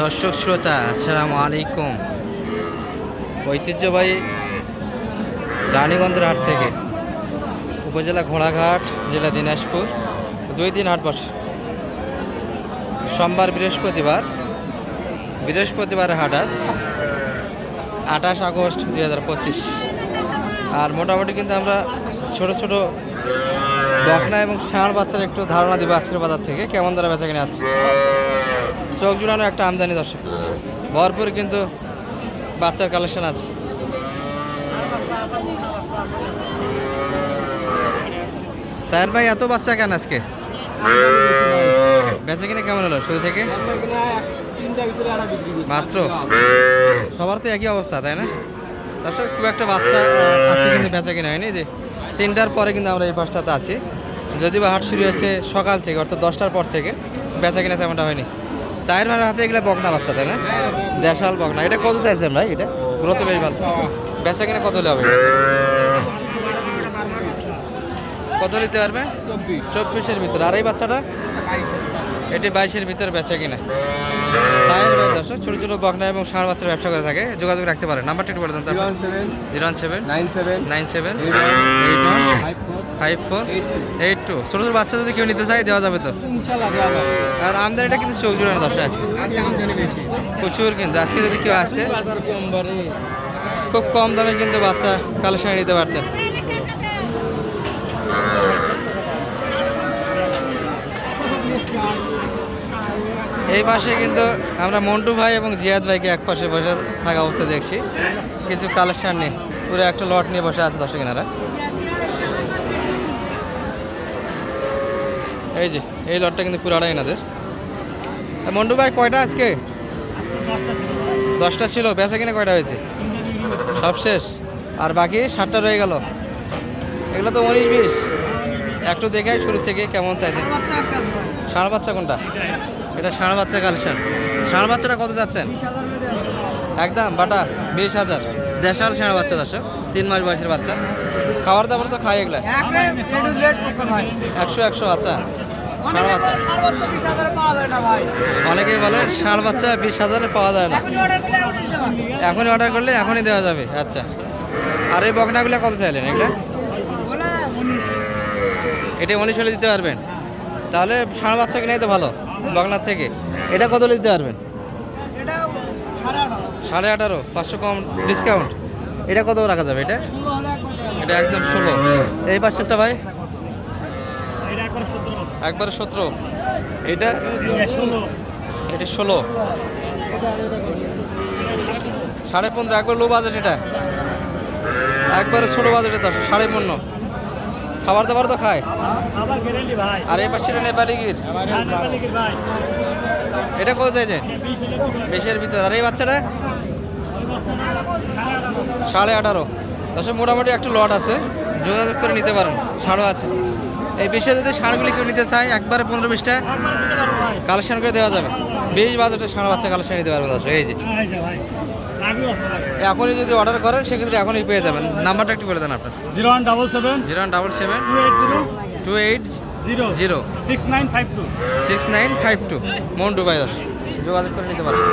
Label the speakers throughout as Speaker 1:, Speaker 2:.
Speaker 1: দর্শক শ্রোতা, আসসালামু আলাইকুম। ঐতিহ্যবাহী রানীগঞ্জের হাট থেকে উপজেলা ঘোড়াঘাট, জেলা দিনাজপুর, দুই দিন হাট বসে। সোমবার বৃহস্পতিবার বৃহস্পতিবার হাট আজ আঠাশ আগস্ট দুই হাজার পঁচিশ। আর মোটামুটি কিন্তু আমরা ছোট ছোট বকনা এবং ষাঁড় বাচ্চার একটু ধারণা দেবো আজকের বাজার থেকে, কেমন দ্বারা বেচা কিনে আছে চোখ জুড়ানো একটা আমদানি দর্শক। ভরপুর কিন্তু বাচ্চার কালেকশন আছে। তার ভাই, এত বাচ্চা কেন আজকে? বেচা কিনে কেমন হলো শুরু থেকে? মাত্র? সবার তো একই অবস্থা, তাই না? দর্শক, খুব একটা বাচ্চা আজকে কিন্তু বেচা কিনা হয়নি, যে তিনটার পরে কিন্তু আমরা এই পাশটাতে আছি। যদি বা হাট শুরু হয়েছে সকাল থেকে, অর্থাৎ দশটার পর থেকে, বেচা কিনা তেমনটা হয়নি। চায়ের ভাড়ার হাতে এগুলো বকনা বাচ্চা তাই না? দেশাল বকনা। এটা কত চাইছেন ভাই এটা? গ্রোথ বেশ ভালো। বেচা কিনে কত হলে হবে? কত নিতে পারবে? চব্বিশের ভিতরে। আর এই বাচ্চাটা? এটি বাইশের ভিতরে বেচা কিনা। তাইয়ের ভাই দর্শক ছোটো ছোটো বকনা এবং ষাঁড় বাচ্চার ব্যবসা করে থাকে। যোগাযোগ রাখতে পারেন। নাম্বারটা একটু বলে দেন zero one seven
Speaker 2: nine seven
Speaker 1: nine seven
Speaker 2: Eight one.
Speaker 1: Eight one.
Speaker 2: Five four
Speaker 1: five four
Speaker 2: eight
Speaker 1: two ছোটো ছোটো বাচ্চা যদি কেউ নিতে চায়, দেওয়া যাবে তো? আর আমদানিটা কিন্তু চোখ জুড়ানো দর্শক আজকে। প্রচুর কিন্তু। আজকে যদি কেউ আসতে, খুব কম দামে কিন্তু বাচ্চা কালেকশন নিতে পারতেন। এই পাশে কিন্তু আমরা মন্টু ভাই এবং জিয়াদ ভাইকে এক পাশে বসে থাকা অবস্থা দেখছি। কিছু কালেকশন নেই পুরো একটা লট নিয়ে বসে আছে দর্শক এনারা। এই যে, এই লটটা কিন্তু পুরাটাই এনাদের। মন্টু ভাই, কয়টা আজকে? দশটা ছিল, বেচা কিনা কয়টা হয়েছে? সব শেষ। আর বাকি সাতটা রয়ে গেল। এগুলো তো উনিশ বিশ। একটু দেখে শুরু থেকে কেমন চাইছে। ষাঁড় বাচ্চা কোনটা? এটা ষাঁড় বাচ্চা কালেকশন। ষাঁড় বাচ্চাটা কত যাচ্ছেন? একদম, বাটা, বিশ হাজার। দেশাল ষাঁড় বাচ্চা দর্শক, তিন মাস বয়সের বাচ্চা। খাবার দাবার তো খায় এগুলো। একশো একশো আচ্ছা। ষাঁড় বাচ্চা। অনেকেই বলে ষাঁড় বাচ্চা বিশ হাজারে পাওয়া যায় না। এখনই অর্ডার করলে এখনই দেওয়া যাবে। আচ্ছা। আর এই বকনাগুলো কত চাইলেন এগুলো? এটা উনিশ হলে দিতে পারবেন। তাহলে ষাঁড় বাচ্চা কিনাই তো ভালো বকনার থেকে। এটা কত হলে দিতে পারবেন? সাড়ে আঠারো। পাঁচশো কম ডিসকাউন্ট এটা কত রাখা যাবে এটা? এটা একদম ষোলো। এই পাঁচশোটা ভাই? একবারে সতেরো। এটা? এটা ষোলো। সাড়ে পনেরো একবার লো বাজেট এটা। একবারে ষোলো বাজেটে দশ সাড়ে পনেরো। খাবার দাবার তো খায়। আর এই পাশে নেপালি গির। এটা
Speaker 3: বিশ হলে দিবেন।
Speaker 1: বেশের ভিতরে। আর এই বাচ্চাটা?
Speaker 3: সাড়ে আঠারো।
Speaker 1: সাড়ে দশ মোটামুটি একটা লট আছে। যোগাযোগ করে নিতে পারেন। ষাঁড়ও আছে। এই বিষয়ে যদি ষাঁড়গুলি কেউ নিতে চায় একবারে পনেরো বিশটা
Speaker 3: পারব ভাই
Speaker 1: কালেকশন করে দেওয়া যাবে। বিশ বাজেটে ষাঁড় বাচ্চা কালেকশন নিতে পারবেন দর্শক এই যে।
Speaker 3: ভাই
Speaker 1: এখনই যদি অর্ডার করেন সেক্ষেত্রে এখনই পেয়ে যাবেন। নাম্বারটা একটু বলে দেন আপনার।
Speaker 3: Zero one double seven
Speaker 1: zero one double seven
Speaker 3: two eight zero
Speaker 1: two eight
Speaker 3: zero
Speaker 1: zero.
Speaker 3: Six nine five two.
Speaker 1: Six nine five two. Montu by দশ যোগাযোগ করে নিতে পারবেন।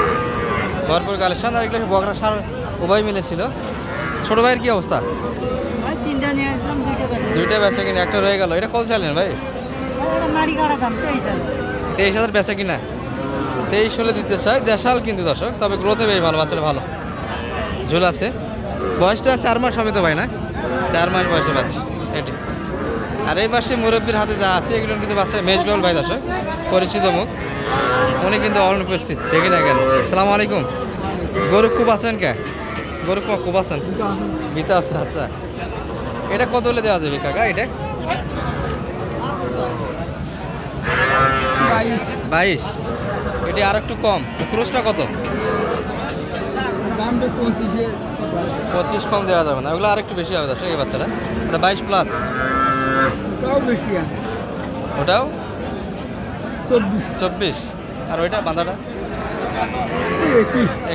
Speaker 1: ভরপুর কালেকশন আর এগুলো বকরা সার উভয় মিলেছিল। ছোট ভাইয়ের কি অবস্থা?
Speaker 4: দুইটা বেচা
Speaker 1: কিনা একটা রয়ে গেল। এটা কত চাইলেন ভাই?
Speaker 4: তেইশ হাজার।
Speaker 1: বেচা কিনা? তেইশ হলে দিতে চাই দেশাল কিন্তু দর্শক তবে গ্রোথে বেশ ভালো বাচ্চাটা ভালো। ঝোল আছে। বয়সটা চার মাস হবে তো ভাই না? চার মাস বয়সে বাচ্চা এটি। আর এই পাশে মুরব্বীর হাতে যা আছে এগুলো কিন্তু বাচ্চা মেজবাউল ভাই দর্শক পরিচিত মুখ। উনি কিন্তু অনুপস্থিত দেখি না কেন। সালাম আলাইকুম। গরু খুব আছেন কে? গরু খুব- আছেন? বিতা আছে আচ্ছা। এটা কত হলে দেওয়া যাবে কাকা এটা? বাইশ। এটি আর একটু কম। ক্রোসটা কত?
Speaker 2: পঁচিশ
Speaker 1: কম দেওয়া যাবে না। ওগুলো আর একটু বেশি হবে দর্শক এই বাচ্চাটা। ওটা বাইশ প্লাস ওটাও?
Speaker 2: চব্বিশ।
Speaker 1: আর ওইটা বাঁধাটা?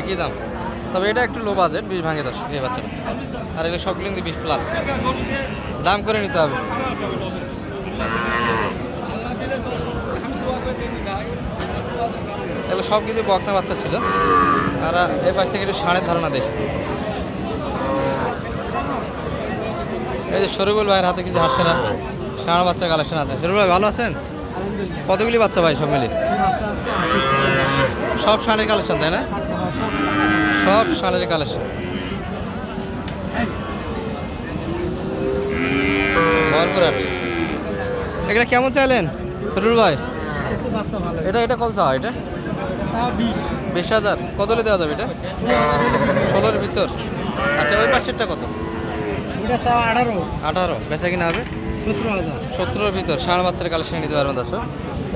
Speaker 2: একই
Speaker 1: দাম। তবে এটা একটু লো বাজেট বিশ ভাঙে দর্শক এই বাচ্চাটা। আর এগুলো সবগুলো কিন্তু বিশ প্লাস দাম করে নিতে হবে। এগুলো সব কিন্তু বকনা বাচ্চা ছিল। আর এই পাশ থেকে একটু ষাঁড়ের ধারণা দেখি। এই যে শরীফুল ভাইয়ের হাতে কিছু হাঁসেরা ষাঁড় বাচ্চা কালেকশন আছে। শরীফুল ভাই, ভালো আছেন? কতগুলি বাচ্চা ভাই সব মিলে সব ষাঁড়ের কালেকশন তাই না? সব ষাঁড়ের কালেকশন। এগুলা কেমন চাইলেন? শরীফুল ভাই? এটা এটা কত চাওয়া এটা?
Speaker 4: বিশ
Speaker 1: হাজার। কত হলে দেওয়া যাবে এটা? ষোলোর ভিতর। আচ্ছা ওই পাশেরটা কত?
Speaker 4: আঠারো।
Speaker 1: আঠারো। বেচা কিনা হবে?
Speaker 4: সতেরো হাজার।
Speaker 1: সতেরোর ভিতর ষাঁড় বাচ্চার কালেকশন নিতে পারবেন দর্শক।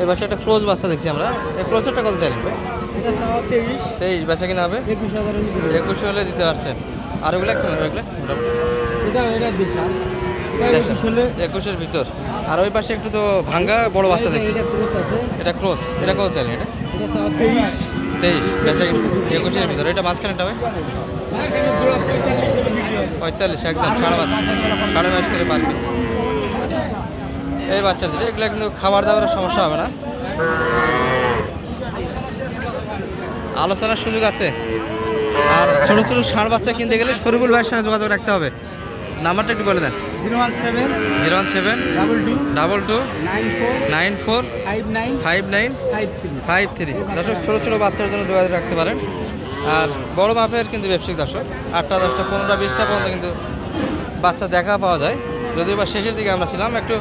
Speaker 1: এই পাশে একটা ক্লোজ বাচ্চা দেখছি আমরা। এই ক্লোজেরটা কত চাইলেন ভাই?
Speaker 4: তেইশ।
Speaker 1: তেইশ বেচা কিনা হবে?
Speaker 4: একুশ হাজার
Speaker 1: একুশ হলে দিতে পারছেন। আর ওগুলা কেমন
Speaker 4: এটা এটা
Speaker 1: একুশের ভিতর। আর ওই পাশে একটু তো ভাঙ্গা বড় বাচ্চা দেখছি।
Speaker 4: এটা ক্রোস
Speaker 1: এটা কত চাইলেন এটা?
Speaker 4: তেইশ।
Speaker 1: বেচা একুশের ভিতর। এটা মাঝখানেটা
Speaker 4: হবে।
Speaker 1: পঁয়তাল্লিশ একদম সাড়ে পাঁচ সাড়ে পাঁচ করে পার পিস। এই বাচ্চাদের এগুলো কিন্তু খাবার দাবারের সমস্যা হবে না। আলোচনার সুযোগ আছে। আর ছোটো ছোটো ষাঁড় বাচ্চা কিনতে গেলে শরীফুল ভাইয়ের সঙ্গে যোগাযোগ রাখতে হবে। নাম্বারটা একটু বলে দেন।
Speaker 4: Zero one seven
Speaker 1: zero one seven
Speaker 4: double two
Speaker 1: double two
Speaker 4: nine four
Speaker 1: nine four
Speaker 4: five nine
Speaker 1: five nine
Speaker 4: five three
Speaker 1: five three. দর্শক ছোটো ছোটো বাচ্চার জন্য যোগাযোগ রাখতে পারেন। আর বড় মাপের কিন্তু ব্যবসায়িক দর্শক আটটা দশটা পনেরোটা বিশটা পর্যন্ত কিন্তু বাচ্চা দেখা পাওয়া যায়। যদিও বা শেষের দিকে আমরা ছিলাম একটু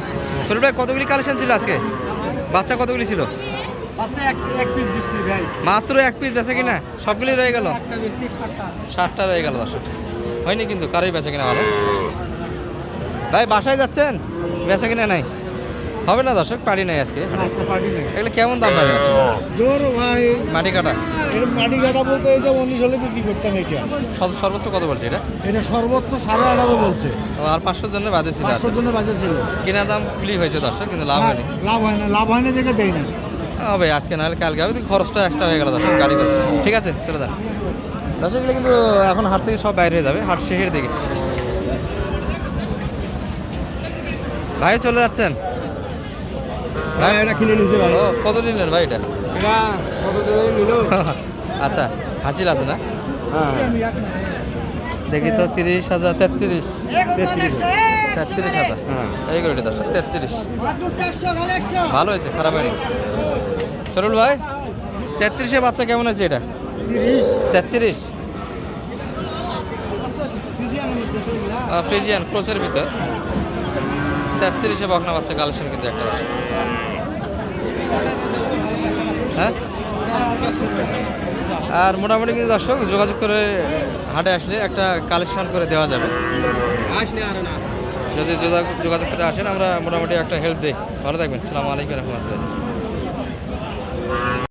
Speaker 1: শরীর ভাই কতগুলি কালেকশন ছিল আজকে? বাচ্চা কতগুলি ছিল?
Speaker 4: এক এক পিস ভাই।
Speaker 1: মাত্র এক পিস বেচা কিনা? সবগুলি রয়ে গেল?
Speaker 4: সাতটা
Speaker 1: ষাটটা রয়ে গেল দর্শক। হয়নি কিন্তু কারোই বেচা কিনা ভালো। ভাই বাসায় যাচ্ছেন? বেচা কিনা নাই? হবে না দর্শক পারি নাই আজকে। এগুলো কেমন দাম পাবে
Speaker 2: জোর ভাই।
Speaker 1: মাটি কাটা?
Speaker 2: এটা মাটি কাটা বলতে এটা উনিশ হলে বিক্রি করতাম এটা।
Speaker 1: সর্ব- সর্বোচ্চ কত বলছে এটা?
Speaker 2: এটা সর্বোচ্চ সাড়ে আঠারো বলছে।
Speaker 1: আর পাঁচশোর জন্য বাদে ছিল
Speaker 2: পাঁচশোর জন্য বাজার ছিল।
Speaker 1: কেনার দাম কুলি হয়েছে দর্শক কিন্তু লাভ হয়নি।
Speaker 2: লাভ হয় না লাভ হয় না দেখে দেয় না।
Speaker 1: হবে আজকে নাহলে কালকে হবে খরচটা এক্সট্রা হয়ে গেল দর্শক গাড়ি খরচ। ঠিক আছে চলে যান। দর্শক এগুলো কিন্তু এখন হাট থেকে সব বাইরে হয়ে যাবে হাট শেষের দিকে। ভাই চলে যাচ্ছেন? ভাই
Speaker 2: এটা কিনে নিতে
Speaker 1: ও কত নিলেন ভাই এটা?
Speaker 2: এটা কত নিল?
Speaker 1: আচ্ছা হাসিল আছে না?
Speaker 2: হ্যাঁ।
Speaker 1: দেখি তো তিরিশ হাজার তেত্রিশ। তেত্রিশ। হাজার।
Speaker 2: হ্যাঁ।
Speaker 1: এই করে দর্শক তেত্রিশ। ভালো হয়েছে খারাপ হয়নি। সরুল ভাই তেত্রিশে বাচ্চা কেমন আছে এটা? তেত্রিশ। ফ্রিজিয়ান ক্রোসের ভিতর। তেত্রিশে বকনা বাচ্চা কালেকশন কিন্তু একটা হ্যাঁ? আর মোটামুটি কিন্তু দর্শক, যোগাযোগ করে হাটে আসলে একটা কালেকশন করে দেওয়া যাবে। যদি যোগাযোগ করে আসেন, আমরা মোটামুটি একটা হেল্প দিই। ভালো থাকবেন। সালামু আলাইকুম রহমতুল্লাহ।